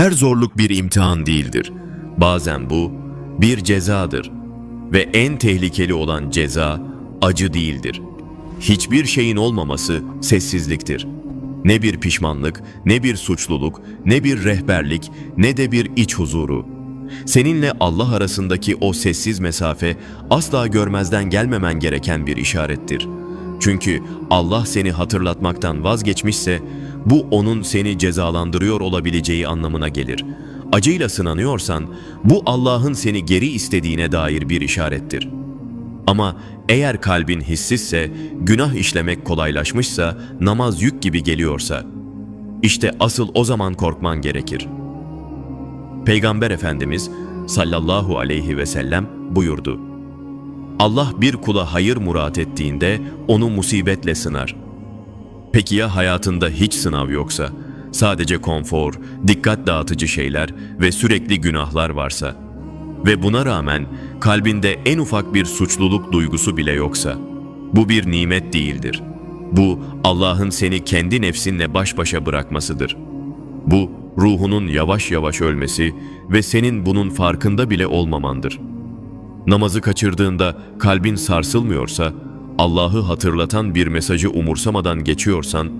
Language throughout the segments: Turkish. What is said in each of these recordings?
Her zorluk bir imtihan değildir. Bazen bu bir cezadır. Ve en tehlikeli olan ceza acı değildir. Hiçbir şeyin olmaması sessizliktir. Ne bir pişmanlık, ne bir suçluluk, ne bir rehberlik, ne de bir iç huzuru. Seninle Allah arasındaki o sessiz mesafe asla görmezden gelmemen gereken bir işarettir. Çünkü Allah seni hatırlatmaktan vazgeçmişse bu onun seni cezalandırıyor olabileceği anlamına gelir. Acıyla sınanıyorsan bu Allah'ın seni geri istediğine dair bir işarettir. Ama eğer kalbin hissizse, günah işlemek kolaylaşmışsa, namaz yük gibi geliyorsa, işte asıl o zaman korkman gerekir. Peygamber Efendimiz sallallahu aleyhi ve sellem buyurdu. Allah bir kula hayır murat ettiğinde onu musibetle sınar. Peki ya hayatında hiç sınav yoksa, sadece konfor, dikkat dağıtıcı şeyler ve sürekli günahlar varsa ve buna rağmen kalbinde en ufak bir suçluluk duygusu bile yoksa, bu bir nimet değildir. Bu Allah'ın seni kendi nefsinle baş başa bırakmasıdır. Bu ruhunun yavaş yavaş ölmesi ve senin bunun farkında bile olmamandır. Namazı kaçırdığında kalbin sarsılmıyorsa, Allah'ı hatırlatan bir mesajı umursamadan geçiyorsan,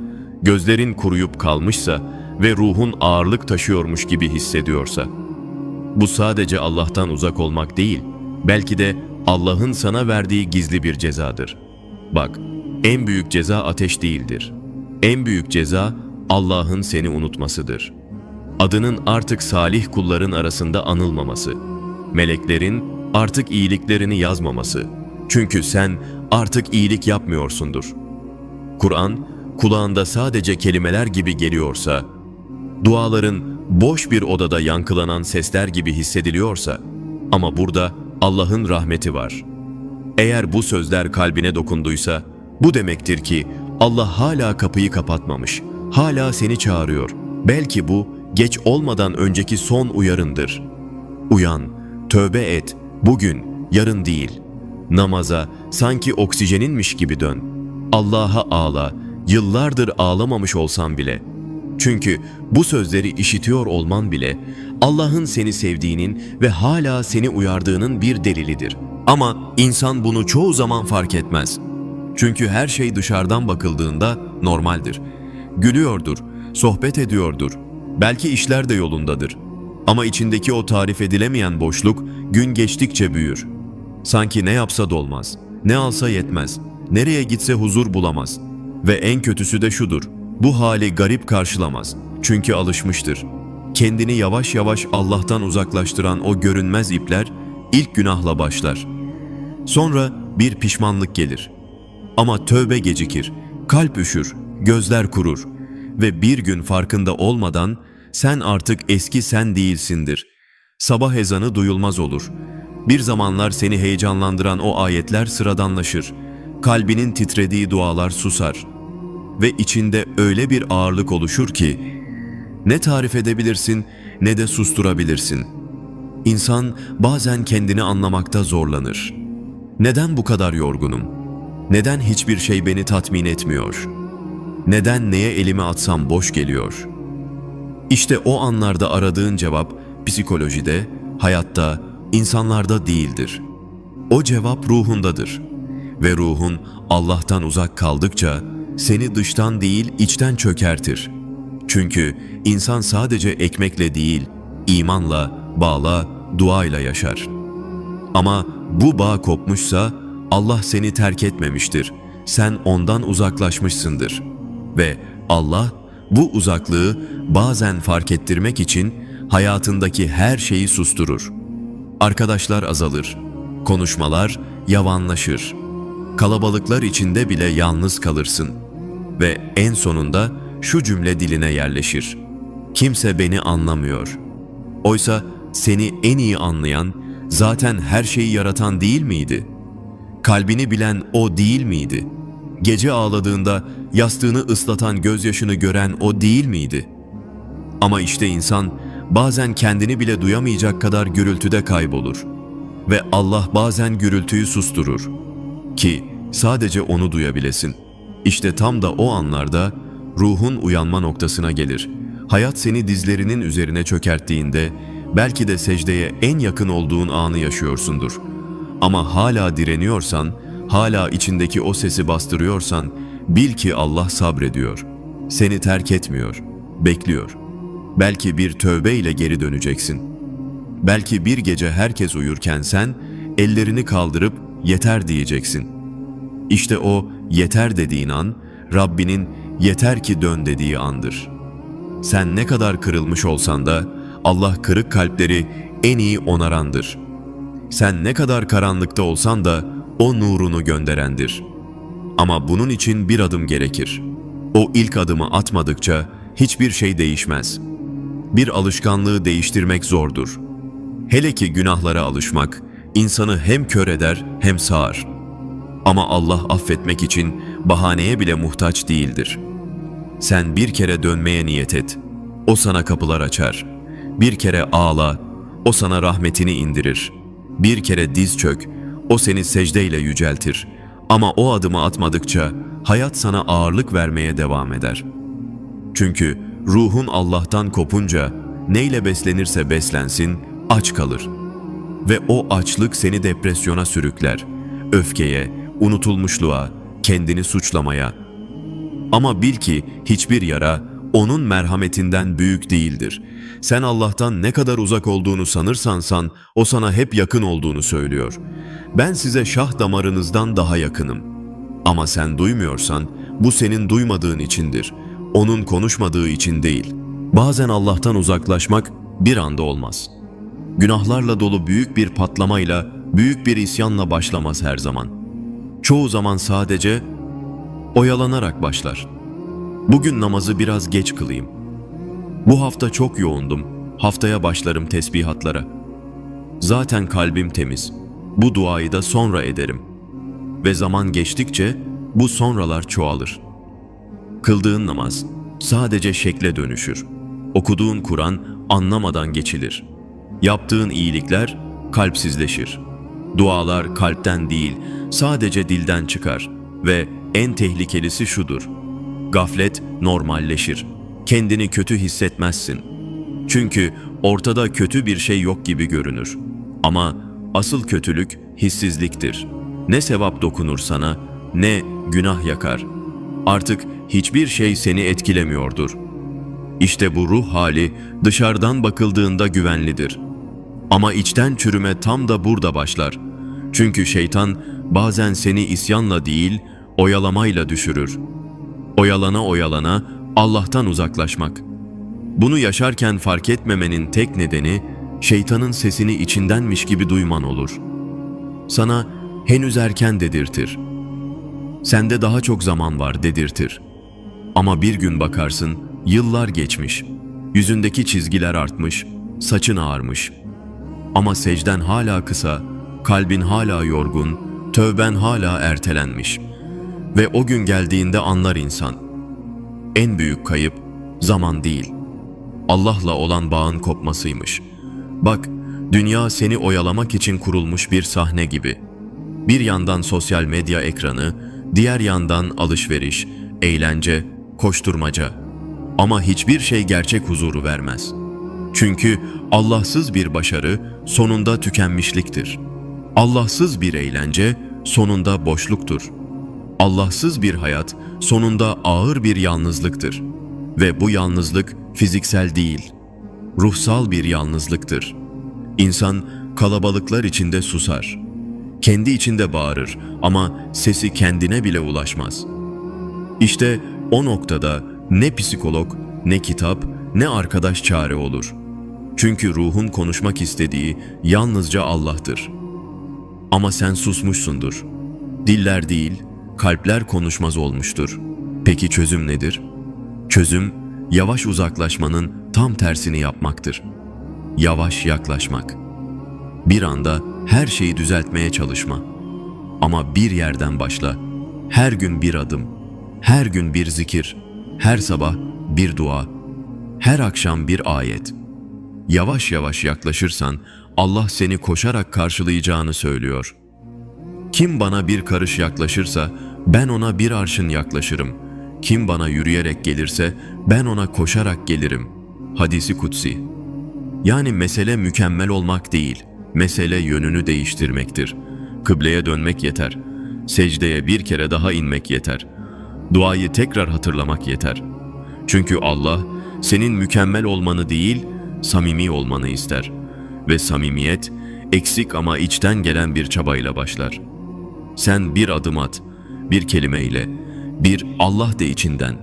gözlerin kuruyup kalmışsa ve ruhun ağırlık taşıyormuş gibi hissediyorsa, bu sadece Allah'tan uzak olmak değil, belki de Allah'ın sana verdiği gizli bir cezadır. Bak, en büyük ceza ateş değildir. En büyük ceza Allah'ın seni unutmasıdır. Adının artık salih kulların arasında anılmaması. Meleklerin artık iyiliklerini yazmaması. Çünkü sen artık iyilik yapmıyorsundur. Kur'an kulağında sadece kelimeler gibi geliyorsa, duaların boş bir odada yankılanan sesler gibi hissediliyorsa ama burada Allah'ın rahmeti var. Eğer bu sözler kalbine dokunduysa bu demektir ki Allah hala kapıyı kapatmamış. Hala seni çağırıyor. Belki bu geç olmadan önceki son uyarındır. Uyan, tövbe et, bugün, yarın değil. Namaza sanki oksijeninmiş gibi dön. Allah'a ağla, yıllardır ağlamamış olsan bile. Çünkü bu sözleri işitiyor olman bile Allah'ın seni sevdiğinin ve hala seni uyardığının bir delilidir. Ama insan bunu çoğu zaman fark etmez. Çünkü her şey dışarıdan bakıldığında normaldir. Gülüyordur, sohbet ediyordur. Belki işler de yolundadır. Ama içindeki o tarif edilemeyen boşluk gün geçtikçe büyür. Sanki ne yapsa dolmaz, ne alsa yetmez, nereye gitse huzur bulamaz. Ve en kötüsü de şudur, bu hali garip karşılamaz. Çünkü alışmıştır. Kendini yavaş yavaş Allah'tan uzaklaştıran o görünmez ipler ilk günahla başlar. Sonra bir pişmanlık gelir. Ama tövbe gecikir, kalp üşür, gözler kurur ve bir gün farkında olmadan sen artık eski sen değilsindir. Sabah ezanı duyulmaz olur. Bir zamanlar seni heyecanlandıran o ayetler sıradanlaşır. Kalbinin titrediği dualar susar. Ve içinde öyle bir ağırlık oluşur ki ne tarif edebilirsin ne de susturabilirsin. İnsan bazen kendini anlamakta zorlanır. Neden bu kadar yorgunum? Neden hiçbir şey beni tatmin etmiyor? Neden neye elimi atsam boş geliyor? İşte o anlarda aradığın cevap psikolojide, hayatta, insanlarda değildir. O cevap ruhundadır. Ve ruhun Allah'tan uzak kaldıkça seni dıştan değil içten çökertir. Çünkü insan sadece ekmekle değil, imanla, bağla, duayla yaşar. Ama bu bağ kopmuşsa Allah seni terk etmemiştir. Sen ondan uzaklaşmışsındır. Ve Allah bu uzaklığı bazen fark ettirmek için hayatındaki her şeyi susturur. Arkadaşlar azalır, konuşmalar yavanlaşır. Kalabalıklar içinde bile yalnız kalırsın ve en sonunda şu cümle diline yerleşir. Kimse beni anlamıyor. Oysa seni en iyi anlayan, zaten her şeyi yaratan değil miydi? Kalbini bilen o değil miydi? Gece ağladığında yastığını ıslatan gözyaşını gören o değil miydi? Ama işte insan bazen kendini bile duyamayacak kadar gürültüde kaybolur. Ve Allah bazen gürültüyü susturur. Ki sadece onu duyabilesin. İşte tam da o anlarda ruhun uyanma noktasına gelir. hayat seni dizlerinin üzerine çökerttiğinde belki de secdeye en yakın olduğun anı yaşıyorsundur. Ama hala direniyorsan, hala içindeki o sesi bastırıyorsan bil ki Allah sabrediyor. Seni terk etmiyor, bekliyor. Belki bir tövbe ile geri döneceksin. Belki bir gece herkes uyurken sen ellerini kaldırıp yeter diyeceksin. İşte o yeter dediğin an Rabbinin yeter ki dön dediği andır. Sen ne kadar kırılmış olsan da Allah kırık kalpleri en iyi onarandır. Sen ne kadar karanlıkta olsan da o nurunu gönderendir. Ama bunun için bir adım gerekir. O ilk adımı atmadıkça hiçbir şey değişmez. Bir alışkanlığı değiştirmek zordur. Hele ki günahlara alışmak insanı hem kör eder hem sağar. Ama Allah affetmek için bahaneye bile muhtaç değildir. Sen bir kere dönmeye niyet et. O sana kapılar açar. Bir kere ağla, o sana rahmetini indirir. Bir kere diz çök, o seni secdeyle yüceltir. Ama o adımı atmadıkça hayat sana ağırlık vermeye devam eder. Çünkü ruhun Allah'tan kopunca neyle beslenirse beslensin aç kalır. Ve o açlık seni depresyona sürükler. Öfkeye, unutulmuşluğa, kendini suçlamaya. Ama bil ki hiçbir yara onun merhametinden büyük değildir. Sen Allah'tan ne kadar uzak olduğunu sanırsan san, o sana hep yakın olduğunu söylüyor. Ben size şah damarınızdan daha yakınım. Ama sen duymuyorsan, bu senin duymadığın içindir. Onun konuşmadığı için değil. Bazen Allah'tan uzaklaşmak bir anda olmaz. Günahlarla dolu büyük bir patlamayla, büyük bir isyanla başlamaz her zaman. Çoğu zaman sadece oyalanarak başlar. Bugün namazı biraz geç kılayım. Bu hafta çok yoğundum. Haftaya başlarım tesbihatlara. Zaten kalbim temiz. Bu duayı da sonra ederim. Ve zaman geçtikçe bu sonralar çoğalır. Kıldığın namaz sadece şekle dönüşür. Okuduğun Kur'an anlamadan geçilir. Yaptığın iyilikler kalpsizleşir. Dualar kalpten değil, sadece dilden çıkar ve en tehlikelisi şudur. Gaflet normalleşir. Kendini kötü hissetmezsin. Çünkü ortada kötü bir şey yok gibi görünür. Ama asıl kötülük hissizliktir. Ne sevap dokunur sana, ne günah yakar. Artık hiçbir şey seni etkilemiyordur. İşte bu ruh hali dışarıdan bakıldığında güvenlidir. Ama içten çürüme tam da burada başlar. Çünkü şeytan bazen seni isyanla değil, oyalamayla düşürür. Oyalana oyalana Allah'tan uzaklaşmak. Bunu yaşarken fark etmemenin tek nedeni şeytanın sesini içindenmiş gibi duyman olur. Sana henüz erken dedirtir. Sende daha çok zaman var dedirtir. Ama bir gün bakarsın yıllar geçmiş. Yüzündeki çizgiler artmış, saçın ağarmış. Ama secden hala kısa, kalbin hala yorgun, tövben hala ertelenmiş. Ve o gün geldiğinde anlar insan. En büyük kayıp zaman değil. Allah'la olan bağın kopmasıymış. Bak, dünya seni oyalamak için kurulmuş bir sahne gibi. Bir yandan sosyal medya ekranı, diğer yandan alışveriş, eğlence, koşturmaca. Ama hiçbir şey gerçek huzuru vermez. Çünkü Allahsız bir başarı sonunda tükenmişliktir. Allahsız bir eğlence sonunda boşluktur. Allahsız bir hayat sonunda ağır bir yalnızlıktır. Ve bu yalnızlık fiziksel değil, ruhsal bir yalnızlıktır. İnsan kalabalıklar içinde susar. Kendi içinde bağırır ama sesi kendine bile ulaşmaz. İşte o noktada ne psikolog, ne kitap, ne arkadaş çare olur. Çünkü ruhun konuşmak istediği yalnızca Allah'tır. Ama sen susmuşsundur. Diller değil, kalpler konuşmaz olmuştur. Peki çözüm nedir? Çözüm, yavaş uzaklaşmanın tam tersini yapmaktır. Yavaş yaklaşmak. Bir anda her şeyi düzeltmeye çalışma. Ama bir yerden başla. Her gün bir adım, her gün bir zikir, her sabah bir dua, her akşam bir ayet. Yavaş yavaş yaklaşırsan Allah seni koşarak karşılayacağını söylüyor. Kim bana bir karış yaklaşırsa ben ona bir arşın yaklaşırım. Kim bana yürüyerek gelirse ben ona koşarak gelirim. Hadisi kutsi. Yani mesele mükemmel olmak değil, mesele yönünü değiştirmektir. Kıbleye dönmek yeter. Secdeye bir kere daha inmek yeter. Duayı tekrar hatırlamak yeter. Çünkü Allah senin mükemmel olmanı değil, samimi olmanı ister. Ve samimiyet eksik ama içten gelen bir çabayla başlar. Sen bir adım at, bir kelimeyle, bir Allah de içinden,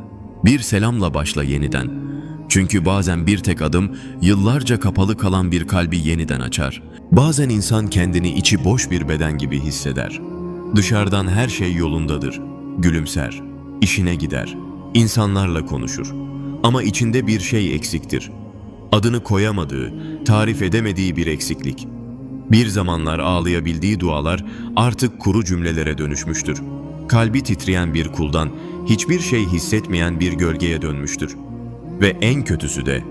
bir selamla başla yeniden. Çünkü bazen bir tek adım yıllarca kapalı kalan bir kalbi yeniden açar. Bazen insan kendini içi boş bir beden gibi hisseder. Dışarıdan her şey yolundadır. Gülümser, işine gider, insanlarla konuşur. Ama içinde bir şey eksiktir. Adını koyamadığı, tarif edemediği bir eksiklik. Bir zamanlar ağlayabildiği dualar artık kuru cümlelere dönüşmüştür. Kalbi titreyen bir kuldan hiçbir şey hissetmeyen bir gölgeye dönmüştür. Ve en kötüsü de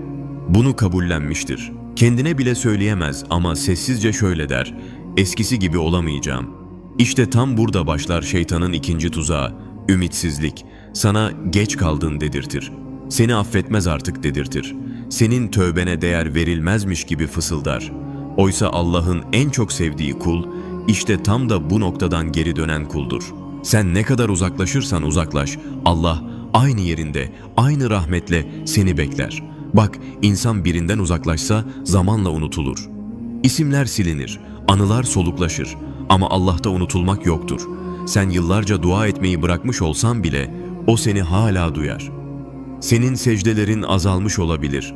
bunu kabullenmiştir. Kendine bile söyleyemez ama sessizce şöyle der. Eskisi gibi olamayacağım. İşte tam burada başlar şeytanın ikinci tuzağı. Ümitsizlik. Sana geç kaldın dedirtir. Seni affetmez artık dedirtir. Senin tövbene değer verilmezmiş gibi fısıldar. Oysa Allah'ın en çok sevdiği kul, işte tam da bu noktadan geri dönen kuldur. Sen ne kadar uzaklaşırsan uzaklaş, Allah aynı yerinde, aynı rahmetle seni bekler. Bak, insan birinden uzaklaşsa zamanla unutulur. İsimler silinir, anılar soluklaşır ama Allah'ta unutulmak yoktur. Sen yıllarca dua etmeyi bırakmış olsan bile o seni hala duyar. Senin secdelerin azalmış olabilir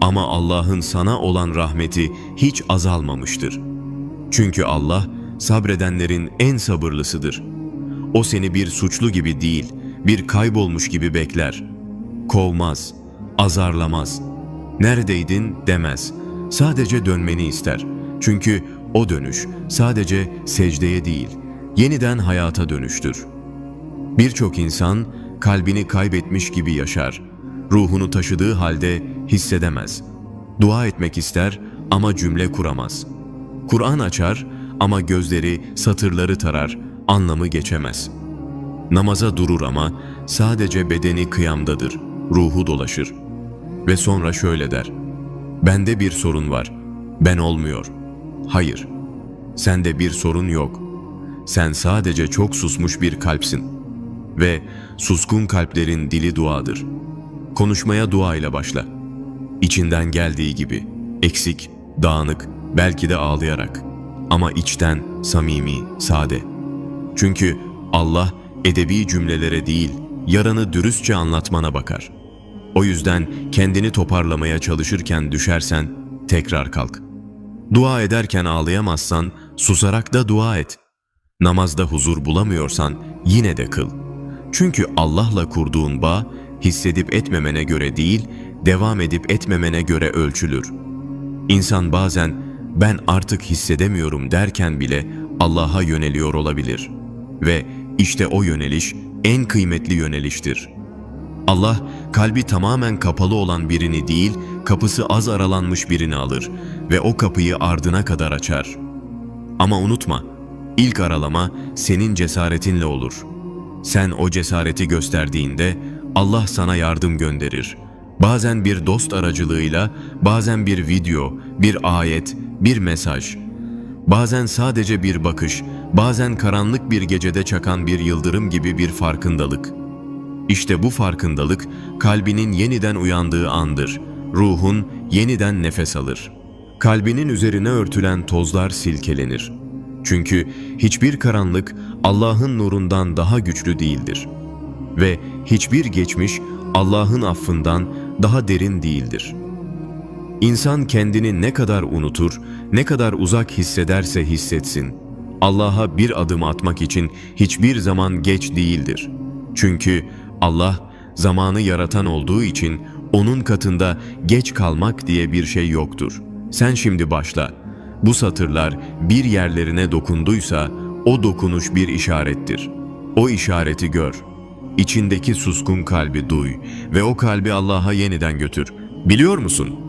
ama Allah'ın sana olan rahmeti hiç azalmamıştır. Çünkü Allah sabredenlerin en sabırlısıdır. O seni bir suçlu gibi değil, bir kaybolmuş gibi bekler. Kovmaz, azarlamaz. Neredeydin demez. Sadece dönmeni ister. Çünkü o dönüş sadece secdeye değil, yeniden hayata dönüştür. Birçok insan kalbini kaybetmiş gibi yaşar. Ruhunu taşıdığı halde hissedemez. Dua etmek ister ama cümle kuramaz. Kur'an açar ama gözleri satırları tarar, anlamı geçemez. Namaza durur ama sadece bedeni kıyamdadır, ruhu dolaşır. Ve sonra şöyle der. Bende bir sorun var. Ben olmuyor. Hayır. Sende bir sorun yok. Sen sadece çok susmuş bir kalpsin. Ve suskun kalplerin dili duadır. Konuşmaya dua ile başla. İçinden geldiği gibi, eksik, dağınık, belki de ağlayarak. Ama içten, samimi, sade. Çünkü Allah edebi cümlelere değil, yaranı dürüstçe anlatmana bakar. O yüzden kendini toparlamaya çalışırken düşersen tekrar kalk. Dua ederken ağlayamazsan susarak da dua et. Namazda huzur bulamıyorsan yine de kıl. Çünkü Allah'la kurduğun bağ hissedip etmemene göre değil, devam edip etmemene göre ölçülür. İnsan bazen ben artık hissedemiyorum derken bile Allah'a yöneliyor olabilir. Ve işte o yöneliş en kıymetli yöneliştir. Allah kalbi tamamen kapalı olan birini değil, kapısı az aralanmış birini alır ve o kapıyı ardına kadar açar. Ama unutma, ilk aralama senin cesaretinle olur. Sen o cesareti gösterdiğinde Allah sana yardım gönderir. Bazen bir dost aracılığıyla, bazen bir video, bir ayet, bir mesaj. Bazen sadece bir bakış, bazen karanlık bir gecede çakan bir yıldırım gibi bir farkındalık. İşte bu farkındalık kalbinin yeniden uyandığı andır. Ruhun yeniden nefes alır. Kalbinin üzerine örtülen tozlar silkelenir. Çünkü hiçbir karanlık Allah'ın nurundan daha güçlü değildir. Ve hiçbir geçmiş Allah'ın affından daha derin değildir. İnsan kendini ne kadar unutur, ne kadar uzak hissederse hissetsin, Allah'a bir adım atmak için hiçbir zaman geç değildir. Çünkü Allah zamanı yaratan olduğu için onun katında geç kalmak diye bir şey yoktur. Sen şimdi başla. Bu satırlar bir yerlerine dokunduysa o dokunuş bir işarettir. O işareti gör. İçindeki suskun kalbi duy ve o kalbi Allah'a yeniden götür. Biliyor musun?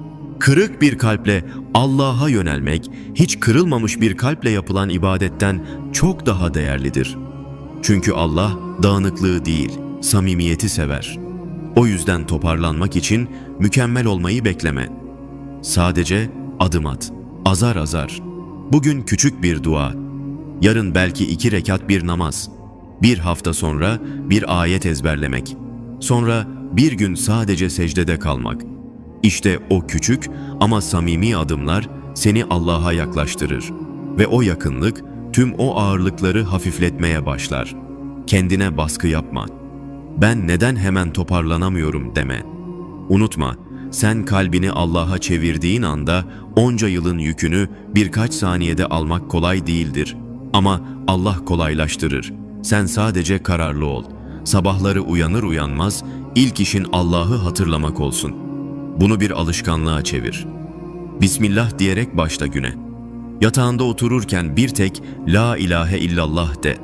Kırık bir kalple Allah'a yönelmek, hiç kırılmamış bir kalple yapılan ibadetten çok daha değerlidir. Çünkü Allah dağınıklığı değil, samimiyeti sever. O yüzden toparlanmak için mükemmel olmayı bekleme. Sadece adım at, azar azar. Bugün küçük bir dua, yarın belki iki rekat bir namaz, bir hafta sonra bir ayet ezberlemek, sonra bir gün sadece secdede kalmak. İşte o küçük ama samimi adımlar seni Allah'a yaklaştırır ve o yakınlık tüm o ağırlıkları hafifletmeye başlar. Kendine baskı yapma. Ben neden hemen toparlanamıyorum deme. Unutma, sen kalbini Allah'a çevirdiğin anda onca yılın yükünü birkaç saniyede almak kolay değildir. Ama Allah kolaylaştırır. Sen sadece kararlı ol. Sabahları uyanır uyanmaz ilk işin Allah'ı hatırlamak olsun. Bunu bir alışkanlığa çevir. Bismillah diyerek başla güne. Yatağında otururken bir tek La ilahe illallah de.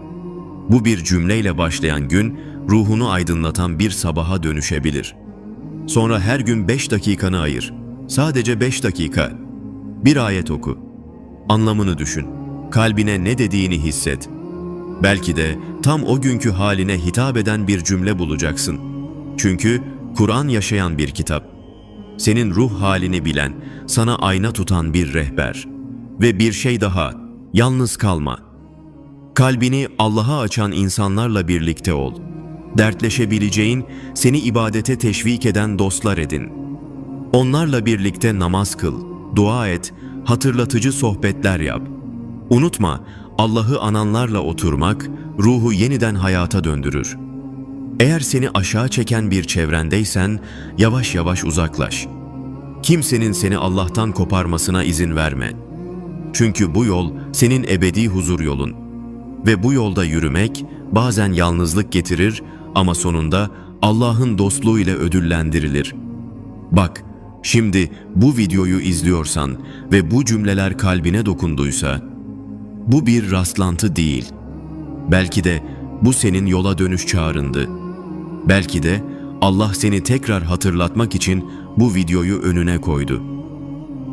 Bu bir cümleyle başlayan gün ruhunu aydınlatan bir sabaha dönüşebilir. Sonra her gün beş dakikanı ayır. Sadece beş dakika. Bir ayet oku. Anlamını düşün. Kalbine ne dediğini hisset. Belki de tam o günkü haline hitap eden bir cümle bulacaksın. Çünkü Kur'an yaşayan bir kitap. Senin ruh halini bilen, sana ayna tutan bir rehber. Ve bir şey daha, yalnız kalma. Kalbini Allah'a açan insanlarla birlikte ol. Dertleşebileceğin, seni ibadete teşvik eden dostlar edin. Onlarla birlikte namaz kıl, dua et, hatırlatıcı sohbetler yap. Unutma, Allah'ı ananlarla oturmak, ruhu yeniden hayata döndürür. Eğer seni aşağı çeken bir çevrendeysen, yavaş yavaş uzaklaş. Kimsenin seni Allah'tan koparmasına izin verme. Çünkü bu yol senin ebedi huzur yolun. Ve bu yolda yürümek bazen yalnızlık getirir ama sonunda Allah'ın dostluğu ile ödüllendirilir. Bak, şimdi bu videoyu izliyorsan ve bu cümleler kalbine dokunduysa, bu bir rastlantı değil. Belki de bu senin yola dönüş çağrındı. Belki de Allah seni tekrar hatırlatmak için bu videoyu önüne koydu.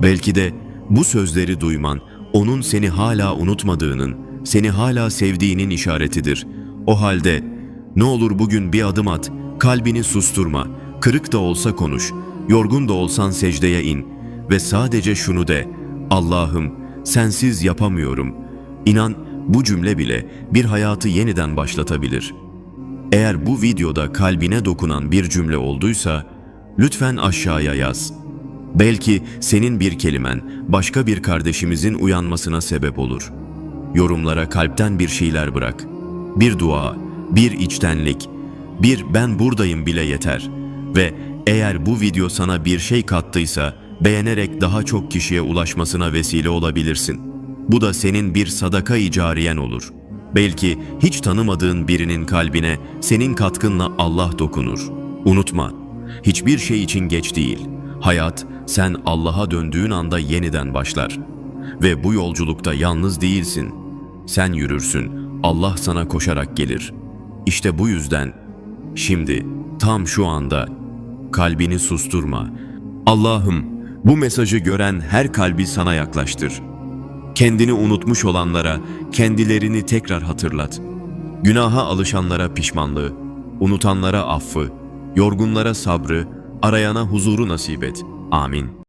Belki de bu sözleri duyman onun seni hala unutmadığının, seni hala sevdiğinin işaretidir. O halde ne olur bugün bir adım at, kalbini susturma, kırık da olsa konuş, yorgun da olsan secdeye in ve sadece şunu de, Allah'ım sensiz yapamıyorum. İnan bu cümle bile bir hayatı yeniden başlatabilir. Eğer bu videoda kalbine dokunan bir cümle olduysa, lütfen aşağıya yaz. Belki senin bir kelimen başka bir kardeşimizin uyanmasına sebep olur. Yorumlara kalpten bir şeyler bırak. Bir dua, bir içtenlik, bir ben buradayım bile yeter. Ve eğer bu video sana bir şey kattıysa beğenerek daha çok kişiye ulaşmasına vesile olabilirsin. Bu da senin bir sadaka icariyen olur. Belki hiç tanımadığın birinin kalbine senin katkınla Allah dokunur. Unutma, hiçbir şey için geç değil. Hayat sen Allah'a döndüğün anda yeniden başlar. Ve bu yolculukta yalnız değilsin. Sen yürürsün, Allah sana koşarak gelir. İşte bu yüzden şimdi tam şu anda kalbini susturma. Allah'ım bu mesajı gören her kalbi sana yaklaştır. Kendini unutmuş olanlara kendilerini tekrar hatırlat. Günaha alışanlara pişmanlığı, unutanlara affı, yorgunlara sabrı, arayana huzuru nasip et. Amin.